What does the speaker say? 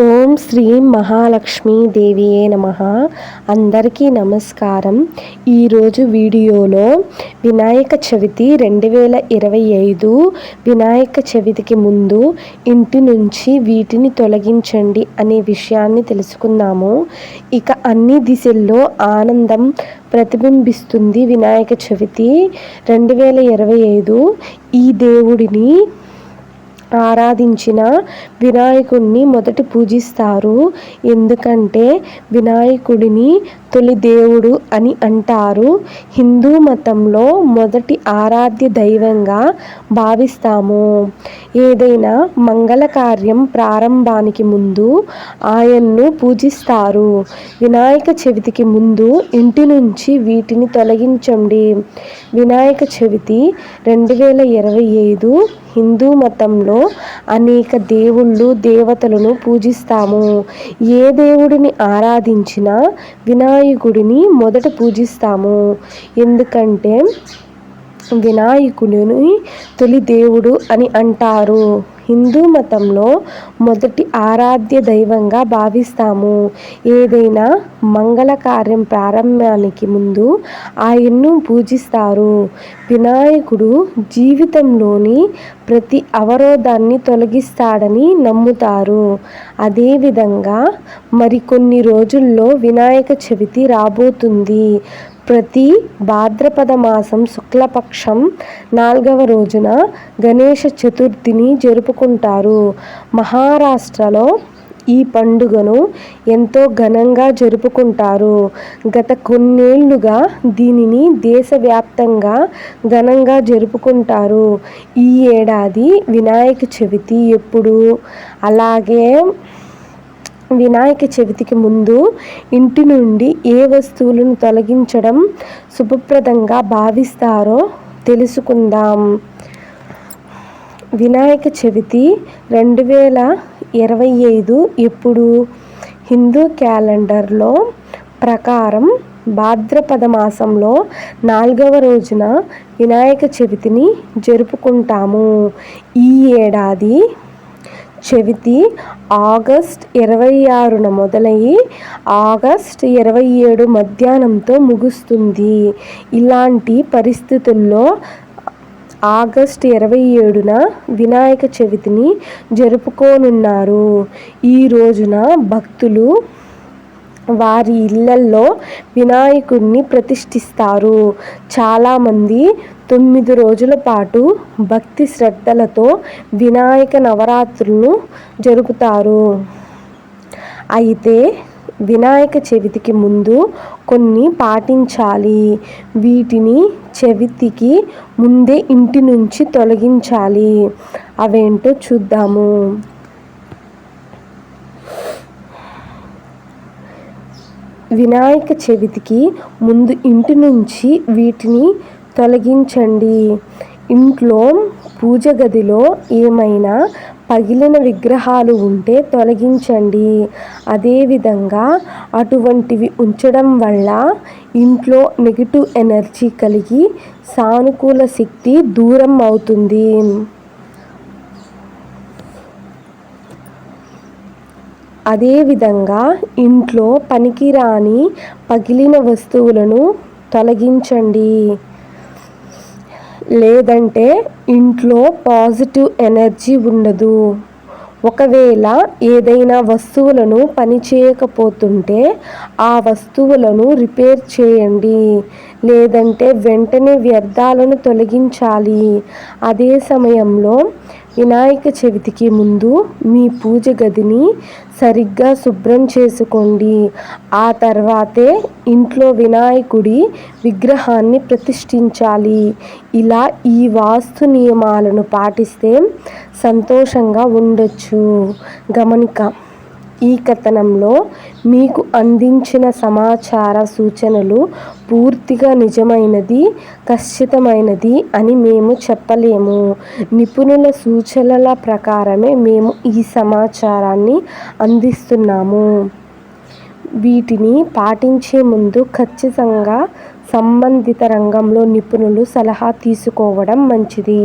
ఓం శ్రీ మహాలక్ష్మీ దేవియే నమ. అందరికీ నమస్కారం. ఈరోజు వీడియోలో వినాయక చవితి రెండు వేల ఇరవై ఐదు వినాయక చవితికి ముందు ఇంటి నుంచి వీటిని తొలగించండి అనే విషయాన్ని తెలుసుకుందాము. ఇక అన్ని దిశల్లో ఆనందం ప్రతిబింబిస్తుంది వినాయక చవితి. రెండు వేల ఇరవై ఐదు ఈ దేవుడిని ఆరాధించిన వినాయకుడిని మొదటి పూజిస్తారు. ఎందుకంటే వినాయకుడిని తొలి దేవుడు అని అంటారు. హిందూ మతంలో మొదటి ఆరాధ్య దైవంగా భావిస్తాము. ఏదైనా మంగళ కార్యం ప్రారంభానికి ముందు ఆయన్ను పూజిస్తారు. వినాయక చవితికి ముందు ఇంటి నుంచి వీటిని తొలగించండి. వినాయక చవితి రెండు వేల ఇరవై ఐదు హిందూ మతంలో అనేక దేవుళ్ళు దేవతలను పూజిస్తాము. ఏ దేవుడిని ఆరాధించినా వినాయకుడిని మొదట పూజిస్తాము. ఎందుకంటే వినాయకుడిని తొలి దేవుడు అని అంటారు. హిందూ మతంలో మొదటి ఆరాధ్య దైవంగా భావిస్తాము. ఏదైనా మంగళ కార్యం ప్రారంభానికి ముందు ఆయన్ను పూజిస్తారు. వినాయకుడు జీవితంలోని ప్రతి అవరోధాన్ని తొలగిస్తాడని నమ్ముతారు. అదేవిధంగా మరికొన్ని రోజుల్లో వినాయక చవితి రాబోతుంది. ప్రతి భాద్రపద మాసం శుక్లపక్షం నాలుగవ రోజున గణేష చతుర్థిని జరుపుకుంటారు. మహారాష్ట్రలో ఈ పండుగను ఎంతో ఘనంగా జరుపుకుంటారు. గత కొన్నేళ్ళుగా దీనిని దేశవ్యాప్తంగా ఘనంగా జరుపుకుంటారు. ఈ ఏడాది వినాయక చవితి ఎప్పుడు? అలాగే వినాయక చవితికి ముందు ఇంటి నుండి ఏ వస్తువులను తొలగించడం శుభప్రదంగా భావిస్తారో తెలుసుకుందాం. వినాయక చవితి రెండు వేల ఇరవై ఐదు ఎప్పుడు? హిందూ క్యాలెండర్లో ప్రకారం భాద్రపద మాసంలో నాలుగవ రోజున వినాయక చవితిని జరుపుకుంటాము. ఈ ఏడాది చవితి ఆగస్ట్ ఇరవై ఆరున మొదలయ్యి ఆగస్ట్ ఇరవై ఏడు మధ్యాహ్నంతో ముగుస్తుంది. ఇలాంటి పరిస్థితుల్లో ఆగస్ట్ ఇరవై ఏడున వినాయక చవితిని జరుపుకోనున్నారు. ఈ రోజున భక్తులు వారి ఇళ్ళల్లో వినాయకుడిని ప్రతిష్ఠిస్తారు. చాలామంది తొమ్మిది రోజుల పాటు భక్తి శ్రద్ధలతో వినాయక నవరాత్రులను జరుపుతారు. అయితే వినాయక చవితికి ముందు కొన్ని పాటించాలి. వీటిని చవితికి ముందే ఇంటి నుంచి తొలగించాలి. అవేంటో చూద్దాము. వినాయక చవితికి ముందు ఇంటి నుంచి వీటిని తొలగించండి. ఇంట్లో పూజ గదిలో ఏమైనా పగిలిన విగ్రహాలు ఉంటే తొలగించండి. అదేవిధంగా అటువంటివి ఉంచడం వల్ల ఇంట్లో నెగిటివ్ ఎనర్జీ కలిగి సానుకూల శక్తి దూరం అవుతుంది. అదేవిధంగా ఇంట్లో పనికిరాని పగిలిన వస్తువులను తొలగించండి. లేదంటే ఇంట్లో పాజిటివ్ ఎనర్జీ ఉండదు. ఒకవేళ ఏదైనా వస్తువులను పనిచేయకపోతుంటే ఆ వస్తువులను రిపేర్ చేయండి. లేదంటే వెంటనే వ్యర్థాలను తొలగించాలి. అదే సమయంలో వినాయక చవితికి ముందు మీ పూజ గదిని సరిగ్గా శుభ్రం చేసుకోండి. ఆ తర్వాతే ఇంట్లో వినాయకుడి విగ్రహాన్ని ప్రతిష్ఠించాలి. ఇలా ఈ వాస్తు నియమాలను పాటిస్తే సంతోషంగా ఉండొచ్చు. గమనిక ఈ కథనంలో మీకు అందించిన సమాచార సూచనలు పూర్తిగా నిజమైనది ఖచ్చితమైనది అని మేము చెప్పలేము. నిపుణుల సూచనల ప్రకారమే మేము ఈ సమాచారాన్ని అందిస్తున్నాము. వీటిని పాటించే ముందు ఖచ్చితంగా సంబంధిత రంగంలో నిపుణులు సలహా తీసుకోవడం మంచిది.